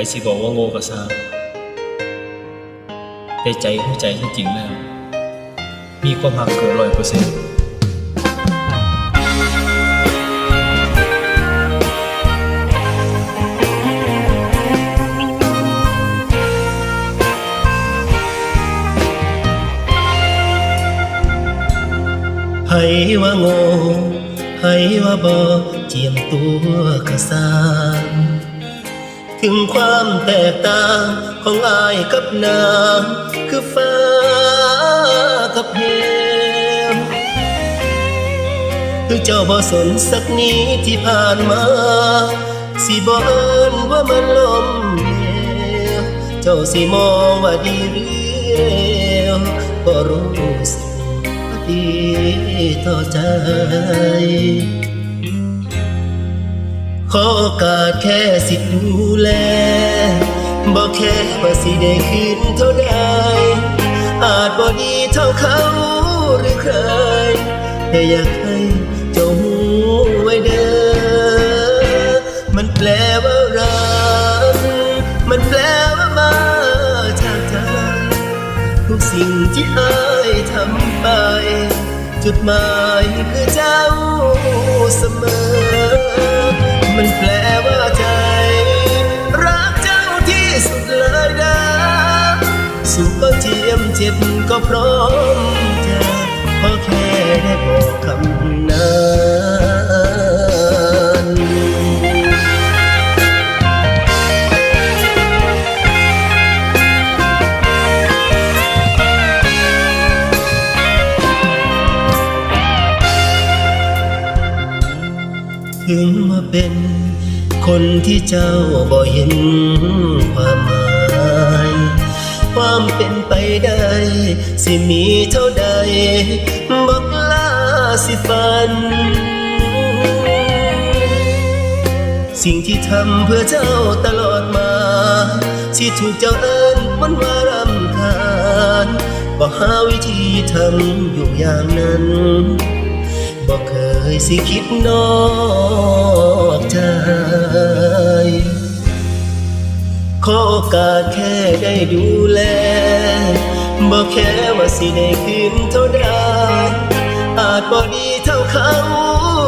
ไปสิบอกว่าโง่ก็ซาแต่ใจหัวใจที่จริงแล้ว มีความหักเกินร้อยเปอร์เซ็นต์ให้ว่าโง่ให้ว่าบอเจียมตัวกระสา ถึงความแตกต่างของอายกับนางคือฟ้ากับเหวคือเจ้าบ่สนสักนิดที่ผ่านมา สิบ่เอิ้นว่ามันลมเหวเจ้าสิมองว่าดีหรือเลวก็รู้สึกดีต่อใจ ขอโอกาสแค่สิดูแลบอกแค่ว่าสิได้คืนเท่าใดอาจบ่ดีเท่าเขาหรือใคร แต่อยากให้เจ้าหูไว้เด้อมันแปลว่ารักมันแปลว่ามาจากใจทุกสิ่งที่อายทำไป จุดหมายคือเจ้าเสมอ มันแปลว่าใจ รักเจ้าที่สุดเลยนะ สุขก็เจียมเจ็บก็พร้อมจะขอแค่ได้บอกคำนั้น ถึงมาเป็นคนที่เจ้าบ่เห็นความหมาย ความเป็นไปได้ สิมีเท่าใดบอกลาสิฝัน สิ่งที่ทำเพื่อเจ้าตลอดมาสิถูกเจ้าเอิ้นมันว่ารำคาญบอกหาวิธีทำอยู่อย่างนั้น บอกเคยสิคิดนอกใจ ขอโอกาสแค่ได้ดูแลบอกแค่ว่าสิได้คืนเท่าใดอาจบ่ดีเท่าเขา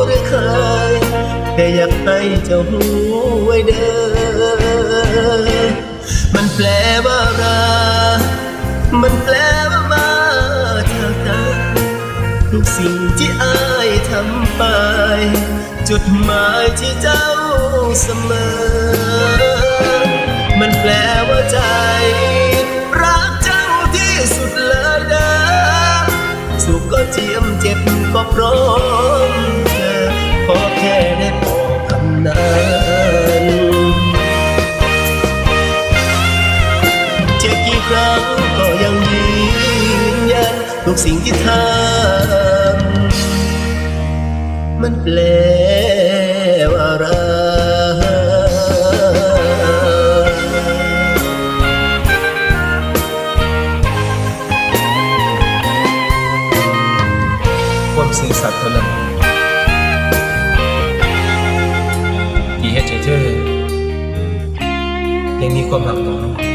หรือเคยแต่อยากให้เจ้าหูไว้เด้อ ทุกสิ่งที่อายทำไป จุดหมายที่เจ้าเสมอ มันแปลว่าใจ รักเจ้าที่สุดเลยนะสุขก็เจียมเจ็บก็พร้อมเธอขอแค่ได้ ทุกสิ่งที่ทำมันแปลว่ารักความซื่อสัตย์เท่านั้นที่เฮ็ดให้เธอยังมีความหักต่อเรา